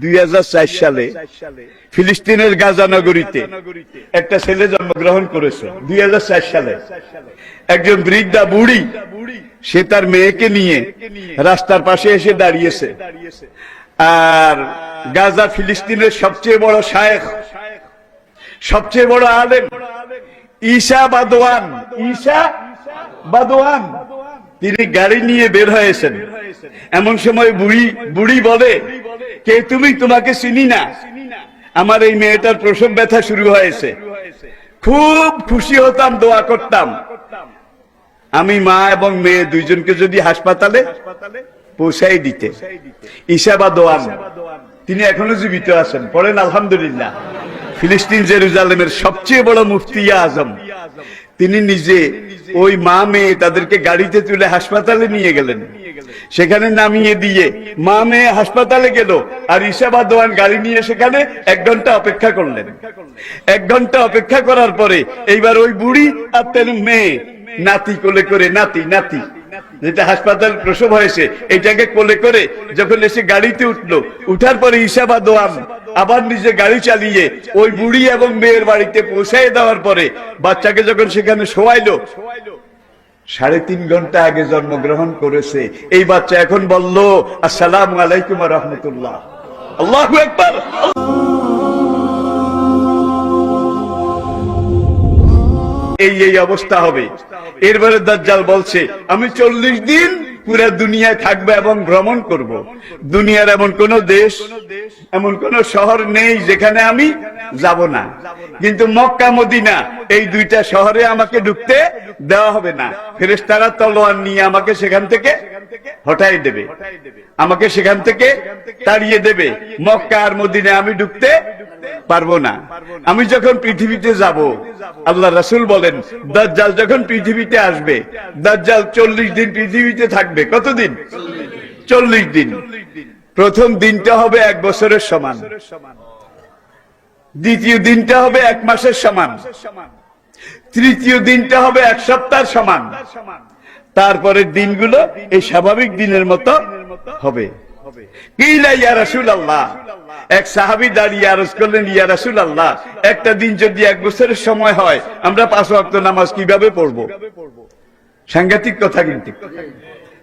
দুই হাজার চার সালে ফিলিস্তিনের গাজা নগরীতে একটা ছেলে জন্মগ্রহণ করেছে। দুই সালে একজন বৃদ্ধা বুড়ি সে তার মেয়েকে নিয়ে রাস্তার পাশে এসে দাঁড়িয়েছে। আর গাজা ফিলিস্তিনের সবচেয়ে বড় শায়েখ সবচেয়ে বড় আলেম ঈশা বাদওয়ান। ঈশা বাদওয়ান। তিনি গাড়ি নিয়ে বের হয়েছেন। এমন সময় বুড়ি বুড়ি বলে কে তুমি? তোমাকে চিনি না। আমার এই মেয়েটার প্রসব ব্যথা শুরু হয়েছে। খুব খুশি হতাম, দোয়া করতাম। আমি মা এবং মেয়ে দুইজনকে যদি হাসপাতালে পৌঁছাই দিতে। ঈশা বাদওয়ান তিনি এখনও জীবিত আছেন। পড়েন আলহামদুলিল্লাহ। ফিলিস্তিন জেরুজালেমের সবচেয়ে বড় মুফতি আজম। তিনি নিজে ওই মা মেয়ে তাদেরকে গাড়িতে তুলে হাসপাতালে নিয়ে গেলেন। সেখানে নামিয়ে দিয়ে মা মেয়ে হাসপাতালে গেল আর দোয়ান গাড়ি নিয়ে সেখানে এক ঘণ্টা অপেক্ষা করলেন। এক ঘণ্টা অপেক্ষা করার পরে এইবার ওই বুড়ি আর তার মেয়ে নাতি কোলে করে, নাতি নাতি। যেটা হাসপাতাল প্রসব হয়েছে, এটাকে কোলে করে যখন এসে গাড়িতে উঠল, উঠার পরে ইসাবা দোয়ান আবার নিজে গাড়ি চালিয়ে ওই বুড়ি এবং মেয়ের বাড়িতে পৌঁছাই দেওয়ার পরে বাচ্চাকে যখন সেখানে শোয়াইলো সাড়ে তিন ঘণ্টা আগে জন্মগ্রহণ করেছে। এই বাচ্চা এখন বলল, আসসালাম আলাইকুম রহমতুল্লাহ। আল্লাহ একবার এই এই অবস্থা হবে। এরপরে দাজ্জাল বলছে, আমি চল্লিশ দিন পুরা দুনিয়ায় থাকব এবং ভ্রমণ করব। দুনিয়ার এমন কোন দেশ, এমন কোন শহর নেই যেখানে আমি যাব না। কিন্তু মক্কা, মদিনা, এই দুইটা শহরে আমাকে ঢুকতে দেওয়া হবে না। ফেরেশতারা তলোয়ার নিয়ে আমাকে সেখান থেকে হটাই দেবে। আমাকে সেখান থেকে তাড়িয়ে দেবে। মক্কা আর মদিনে আমি ঢুকতে পারব না। আমি যখন পৃথিবীতে যাব আল্লাহ রাসুল বলেন দাজ্জাল যখন পৃথিবীতে আসবে দাজ্জাল চল্লিশ দিন পৃথিবীতে থাকবে। কতদিন? চল্লিশ দিন। প্রথম দিনটা হবে এক বছরের সমান। দ্বিতীয় দিনটা হবে এক মাসের সমান। তৃতীয় দিনটা হবে এক সপ্তাহের সমান। তারপরের দিনগুলো এই স্বাভাবিক দিনের মতো হবে। কিলা ইয়া রাসূল আল্লাহ এক সাহাবি দাঁড়িয়ে আরজ করলেন, ইয়া রাসুল আল্লাহ একটা দিন যদি এক বছরের সময় হয়, আমরা পাঁচ ওয়াক্ত নামাজ কীভাবে পড়ব? সাংঘাতিক কথা কিন্তু।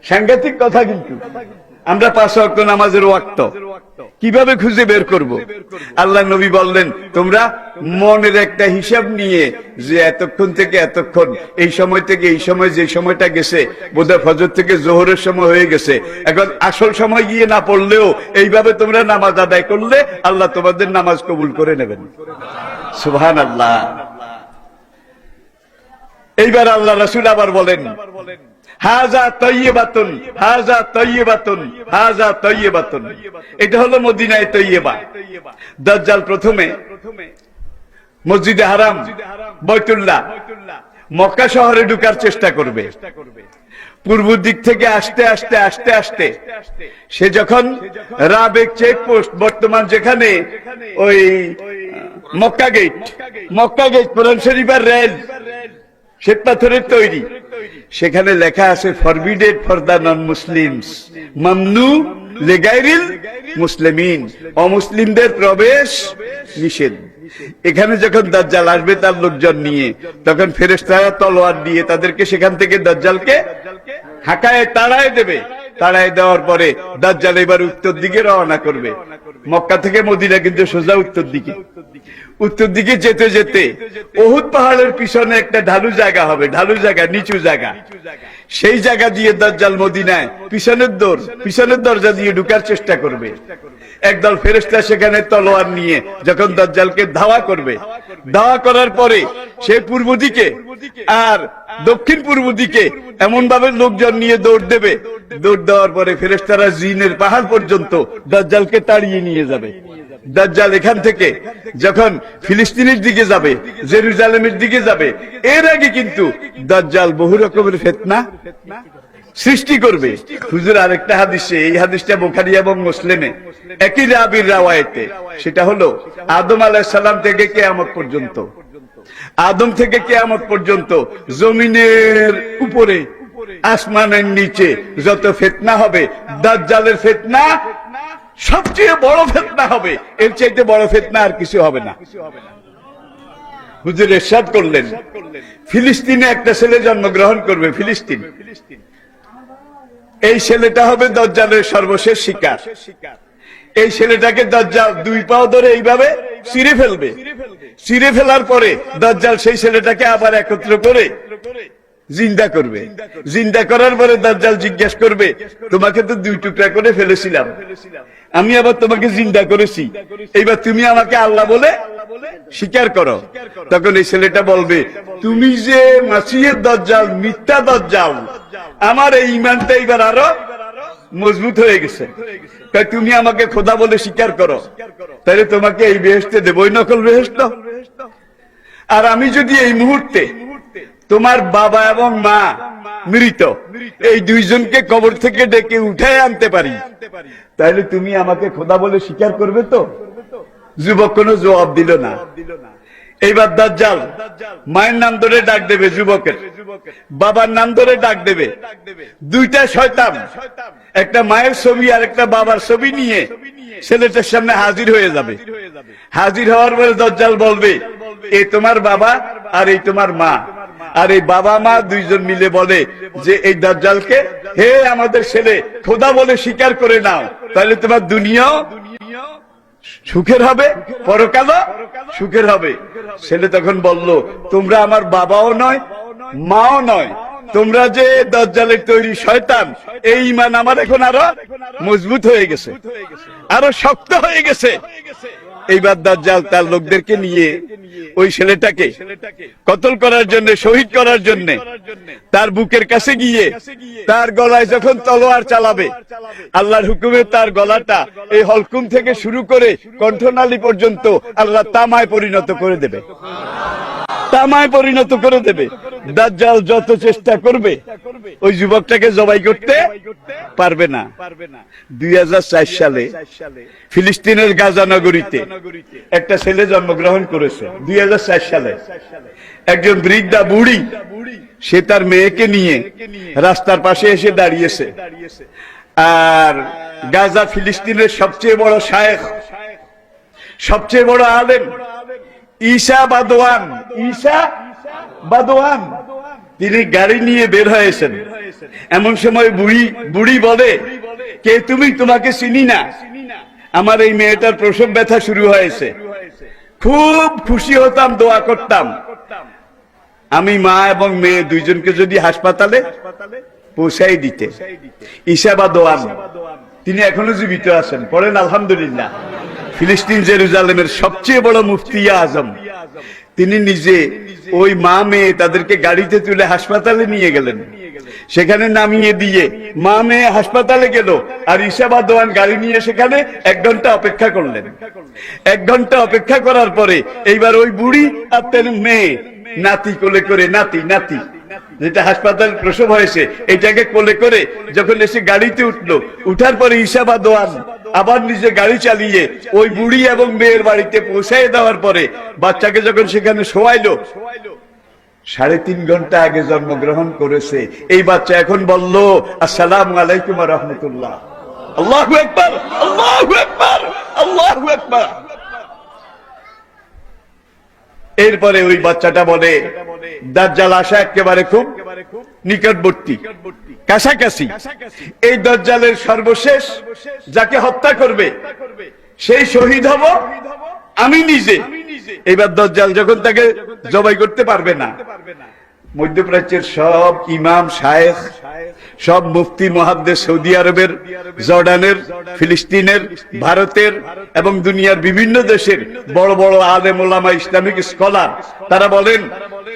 সাংঘাতিক কথা কিন্তু। আমরা পাঁচ ওয়াক্ত নামাজের ওয়াক্ত। কীভাবে খুঁজে বের করব? আল্লাহ নবী বললেন, তোমরা মনের একটা হিসাব নিয়ে যে এতক্ষণ থেকে এতক্ষণ, এই সময় থেকে এই সময়, যে সময়টা গেছে, বোধহয় ফজর থেকে জোহরের সময় হয়ে গেছে। এখন আসল সময় গিয়ে না পড়লেও এইভাবে তোমরা নামাজ আদায় করলে আল্লাহ তোমাদের নামাজ কবুল করে নেবেন। সুবহান আল্লাহ এইবার আল্লাহ রাসুল আবার বলেন হাজা তৈবাতুন হাজা তৈবাতুন হাজা তৈবাতুন এটা হলো মদিনায় তৈবা দাজ্জাল প্রথমে মসজিদে হারাম, বৈতুল্লাহ। মক্কা শহরে ঢুকার চেষ্টা করবে। পূর্ব দিক থেকে আসতে আসতে আসতে আসতে সে যখন রাবেক চেকপোস্ট বর্তমান যেখানে ওই Mecca gate Mecca gate Quran শরীফের রেল শ্বেত পাথরের তৈরি। সেখানে লেখা আছে forbidden for the non Muslims মামনু লেগাইরিল মুসলিমিন অমুসলিমদের প্রবেশ নিষেধ। এখানে যখন দাজ্জাল আসবে তার লোকজন নিয়ে, তখন ফেরেশতারা তলোয়ার দিয়ে তাদেরকে সেখান থেকে দাজ্জালকে হাঁকায়, তাড়ায় দেবে। তাড়ায় দেওয়ার পরে দাজ্জাল এবার উত্তর দিকে রওনা করবে। মক্কা থেকে মদিনা কিন্তু সোজা উত্তর দিকে। উত্তর দিকে যেতে যেতে ওহুদ পাহাড়ের পিছনে একটা ঢালু জায়গা হবে, ঢালু জায়গা, নিচু জায়গা। সেই জায়গা দিয়ে দাজ্জাল মদিনায় পিছনের দর, পিছনের দরজা দিয়ে ঢুকার চেষ্টা করবে। একদল ফেরেস্তা সেখানে তলোয়ার নিয়ে যখন দাজ্জালকে ধাওয়া করবে। ধাওয়া করার পরে সে পূর্ব দিকে আর দক্ষিণ পূর্ব দিকে এমন ভাবে লোকজন নিয়ে দৌড় দেবে। দৌড় দেওয়ার পরে ফেরেস্তারা জিনের পাহাড় পর্যন্ত দাজ্জালকে তাড়িয়ে নিয়ে যাবে। দাজ্জাল এখান থেকে যখন ফিলিস্তিনের দিকে যাবে, জেরুজালেমের দিকে যাবে, এর আগে কিন্তু দাজ্জাল বহু রকমের ফেতনা সৃষ্টি করবে। হুজুর, আরেকটা হাদিসে, এই হাদিসটা বোখারি এবং মুসলিমে। একই রাবির রাওয়ায়েতে, সেটা হলো আদম আলাইহিস সালাম থেকে কেয়ামত পর্যন্ত। আদম থেকে কেয়ামত পর্যন্ত জমিনের উপরে, আসমানের নিচে যত ফেতনা হবে, দাজ্জালের ফেতনা সবচেয়ে বড় ফেতনা হবে। এর চাইতে বড় ফেতনা আর কিছু হবে না। হুজুর এরশাদ করলেন। ফিলিস্তিনে একটা ছেলে জন্মগ্রহণ করবে, ফিলিস্তিন। এই ছেলেটা হবে দজ্জালের সর্বশেষ শিকার। এই ছেলেটাকে দজ্জাল দুই পাও ধরে এইভাবে ছিঁড়ে ফেলবে। ছিঁড়ে ফেলার পরে দজ্জাল সেই ছেলেটাকে আবার একত্র করে জিন্দা করবে। জিন্দা করার পরে দজ্জাল জিজ্ঞেস করবে, তোমাকে তো দুই টুকরা করে ফেলেছিলাম। আমি আবার তোমাকে জিন্দা করেছি। এইবার তুমি আমাকে আল্লাহ বলে স্বীকার করো। তখন এই ছেলেটা বলবে, তুমি যে মাসিয়ের দজ্জাল, মিথ্যা দজ্জাল, আমার এই ইমানটা এইবার আরও মজবুত হয়ে গেছে। তাই তুমি আমাকে খোদা বলে স্বীকার করো। তাহলে তোমাকে এই বেহেস্তে দেবই, নকল বেহেস্ত আর আমি যদি এই মুহূর্তে তোমার বাবা এবং মা মৃত, এই দুইজনকে কবর থেকে ডেকে উঠায় আনতে পারি তাহলে তুমি আমাকে খোদা বলে স্বীকার করবে তো? যুবক কোনো জবাব দিল না। এইবার দাজ্জাল, মায়ের নাম ধরে ডাক দেবে যুবকের। বাবার নাম ধরে ডাক দেবে। দুইটা শয়তান, একটা মায়ের ছবি আর একটা বাবার ছবি নিয়ে ছেলেটার সামনে হাজির হয়ে যাবে। হাজির হওয়ার পরে দজ্জাল বলবে, এ তোমার বাবা আর এই তোমার মা। আর এই বাবা মা দুইজন মিলে বলে যে, এই দাজ্জালকে, হে আমাদের ছেলে, খোদা বলে স্বীকার করে নাও। তাহলে তোমার দুনিয়াও সুখের হবে, পরকালও সুখের হবে। ছেলে তখন বলল, তোমরা আমার বাবাও নয়, মাও নয়। তোমরা যে দজ্জালের তৈরি শয়তান, এই ইমান আমার এখন আরও মজবুত হয়ে গেছে, আরও শক্ত হয়ে গেছে। এইবার দাজ্জাল তার লোকদেরকে নিয়ে ওই ছেলেটাকে কতল করার জন্য, শহীদ করার জন্য তার বুকের কাছে গিয়ে তার গলায় যখন তলোয়ার চালাবে, আল্লাহর হুকুমে তার গলাটা এই হলকুম থেকে শুরু করে কণ্ঠনালী পর্যন্ত আল্লাহ তামায় পরিণত করে দেবে। তামায় পরিণত করে দেবে। দাজ্জাল যত চেষ্টা করবে, ওই যুবকটাকে জবাই করতে পারবে না। দুই সালে ফিলিস্তিনের গাজা নগরীতে একটা ছেলে জন্মগ্রহণ করেছে। দুই সালে একজন বৃদ্ধা বুড়ি, সে তার মেয়েকে নিয়ে রাস্তার পাশে এসে দাঁড়িয়েছে। আর গাজা ফিলিস্তিনের সবচেয়ে বড় শায়েখ, সবচেয়ে বড় আলেম ঈশা বাদওয়ান। ঈশা বাদওয়ান। তিনি গাড়ি নিয়ে বের হয়েছেন এমন সময় বুড়ি বুড়ি বলে, কে তুমি? তোমাকে চিনি না। আমার এই মেয়েটার প্রসব ব্যথা শুরু হয়েছে। খুব খুশি হতাম, দোয়া করতাম। আমি মা এবং মেয়ে দুইজনকে যদি হাসপাতালে পৌঁছাই দিতে। ঈশা বাদওয়ান। তিনি এখনও জীবিত আছেন। পড়েন আলহামদুলিল্লাহ। ফিলিস্তিন জেরুজালেমের সবচেয়ে বড় মুফতিয়া আজম। তিনি নিজে ওই মা মেয়ে তাদেরকে গাড়িতে তুলে হাসপাতালে নিয়ে গেলেন। সেখানে নামিয়ে দিয়ে মা মেয়ে হাসপাতালে গেল আর ইসাবা দোয়ান গাড়ি নিয়ে সেখানে এক ঘণ্টা অপেক্ষা করলেন। এক ঘণ্টা অপেক্ষা করার পরে এইবার ওই বুড়ি আর তার মেয়ে নাতি কোলে করে, নাতি নাতি, যেটা হাসপাতাল প্রসব হয়েছে, এটাকে কোলে করে যখন এসে গাড়িতে উঠল, উঠার পরে ইসাবা দোয়ান আবার নিজে গাড়ি চালিয়ে ওই বুড়ি এবং মেয়ের বাড়িতে পৌঁছাই দেওয়ার পরে বাচ্চাকে যখন সেখানে শোয়াইলো, সাড়ে তিন ঘণ্টা আগে জন্মগ্রহণ করেছে। এই বাচ্চা এখন বলল, আসসালাম আলাইকুম রহমতুল্লাহ। এরপরে ওই বাচ্চাটা বলে, দাজ্জাল আসা একেবারে খুব নিকটবর্তী। কাছাকাছি। এই দজ্জালের সর্বশেষ যাকে হত্যা করবে সেই শহীদ হব আমি নিজে। এবার দজ্জাল যখন তাকে জবাই করতে পারবে না মধ্যপ্রাচ্যের সব ইমাম শায়েখ সব মুফতি মহাদ্দে সৌদি আরবের জর্ডানের ফিলিস্তিনের ভারতের এবং দুনিয়ার বিভিন্ন দেশের বড় বড় আলেম ওলামা ইসলামিক স্কলার তারা বলেন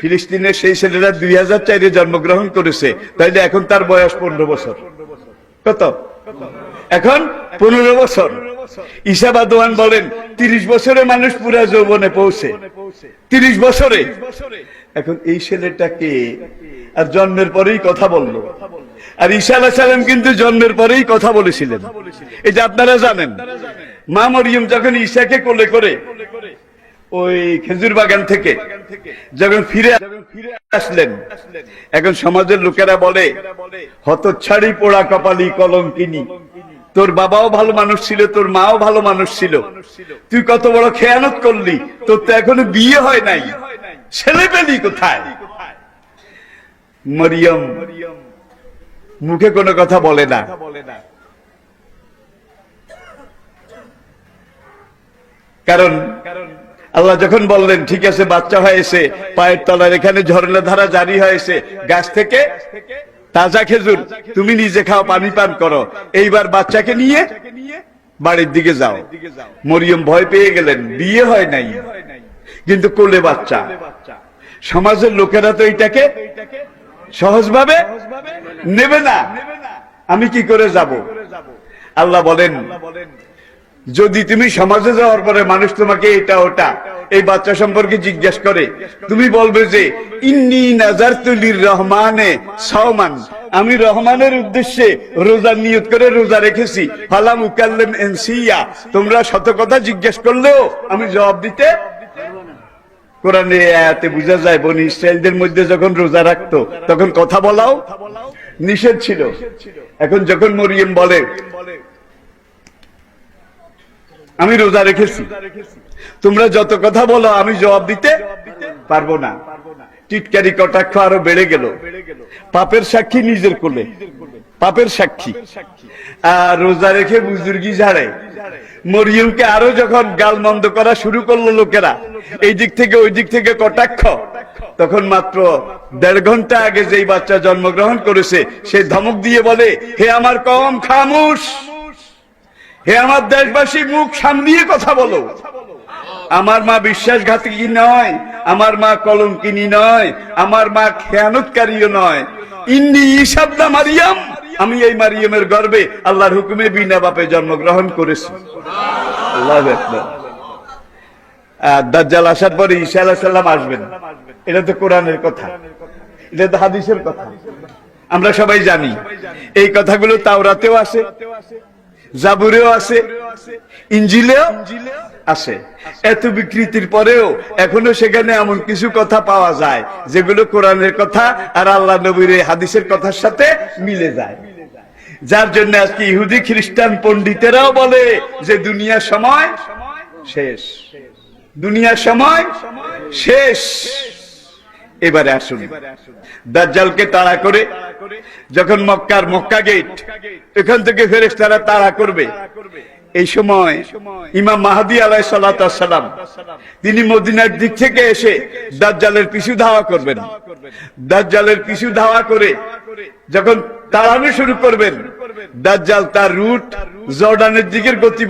ফিলিস্তিনের সেই ছেলেরা দুই হাজার চারে জন্মগ্রহণ করেছে, তাইলে এখন তার বয়স পনেরো বছর। কত? এখন পনেরো বছর। ইসাবা দোয়ান বলেন, তিরিশ বছরে মানুষ পুরা যৌবনে পৌঁছে। তিরিশ বছরে। এখন এই ছেলেটাকে আর জন্মের পরেই কথা বলল। আর ঈশা আলাহ সালাম কিন্তু জন্মের পরেই কথা বলেছিলেন। এই যে আপনারা জানেন, মা মরিয়ম যখন ঈশাকে কোলে করে ওই খেজুর বাগান থেকে যখন ফিরে ফিরে আসলেন, এখন সমাজের লোকেরা বলে, হতচ্ছাড়ি পোড়া কপালি কলঙ্কিনী। তোর বাবাও ভালো মানুষ ছিল, তোর মাও ভালো মানুষ ছিল। তুই কত বড় খেয়ানত করলি, তোর তো এখনও বিয়ে হয় নাই। ছেলে পেলি কোথায়? মরিয়ম মুখে কোনো কথা বলে না। কারণ আল্লাহ যখন বললেন, ঠিক আছে, বাচ্চা হয়েছে, পায়ের তলার এখানে ঝরনা ধারা জারি হয়েছে, গাছ থেকে তাজা খেজুর তুমি নিজে খাও, পানি পান করো। এইবার বাচ্চাকে নিয়ে বাড়ির দিকে যাও। মরিয়ম ভয় পেয়ে গেলেন, বিয়ে হয় নাই। কিন্তু কোলে বাচ্চা। সমাজের লোকেরা তো এটাকে সহজভাবে নেবে না। আমি কি করে যাব? আল্লাহ বলেন যদি তুমি সমাজে যাওয়ার পরে মানুষ তোমাকে এটা ওটা, এই বাচ্চা সম্পর্কে জিজ্ঞেস করে, তুমি বলবে যে, ইন্নি নাজার তুলির রহমানে সওমান। আমি রহমানের উদ্দেশ্যে রোজা নিয়ত করে রোজা রেখেছি। ফালাম উকাল্লেম এনসিয়া। তোমরা শত কথা জিজ্ঞেস করলেও আমি জবাব দিতে কোরআনে আয়াতে বোঝা যায়, বনি ইসরায়েলদের মধ্যে যখন রোজা রাখতো, তখন কথা বলাও নিষেধ ছিল। এখন যখন মরিয়ম বলে আমি রোজা রেখেছি। তোমরা যত কথা বলো, আমি জবাব দিতে পারব না। টিটকারি কটাক্ষ আরও বেড়ে গেল। পাপের সাক্ষী নিজের কোলে। পাপের সাক্ষী। আর রোজা রেখে বুজুর্গি ঝাড়ে। মরিয়মকে আরও যখন গাল গালমন্দ করা শুরু করল লোকেরা, এই দিক থেকে ওই দিক থেকে কটাক্ষ, তখন মাত্র দেড় ঘণ্টা আগে যেই বাচ্চা জন্মগ্রহণ করেছে, সে ধমক দিয়ে বলে, হে আমার কম খামুশ! হে আমার দেশবাসী, মুখ সামলিয়ে কথা বলো। আমার মা বিশ্বাসঘাতী নয়, আমার মা কলঙ্কিনী নয়, আমার মা খেয়ানতকারীও নয়। ইন্নি ইসাবদা মারিয়াম, আমি এই মারিয়ামের গর্বে আল্লাহর হুকুমে বিনা বাপে জন্মগ্রহণ করেছি। আল্লাহ দাজ্জাল আসার পরে ঈসা আলাহ সাল্লাম আসবেন। এটা তো কোরআনের কথা, এটা তো হাদিসের কথা। আমরা সবাই জানি, এই কথাগুলো তাওরাতেও আছে জাবুরেও আছে, ইঞ্জিলেও আছে। এত বিকৃতির পরেও এখনও সেখানে এমন কিছু কথা পাওয়া যায়, যেগুলো কোরআনের কথা আর আল্লাহ নবীর হাদিসের কথার সাথে মিলে যায়। যার জন্য আজকে ইহুদি খ্রিস্টান পণ্ডিতেরাও বলে যে দুনিয়ার সময় শেষ। দুনিয়ার সময় শেষ। এবারে আসুন। দাজ্জালকে তাড়া করে যখন মক্কার মক্কা গেট, এখান থেকে ফেরেস তারা তাড়া করবে। এই সময় ইমাম মাহাদি আলাই সালাম, তিনি মদিনার দিক থেকে এসে দাজ্জালের পিছু ধাওয়া করবেন। দাজ্জালের পিছু ধাওয়া করে যখন তাড়ানো শুরু করবেন, দাজ্জাল তার রুট জর্ডানের দিকের গতি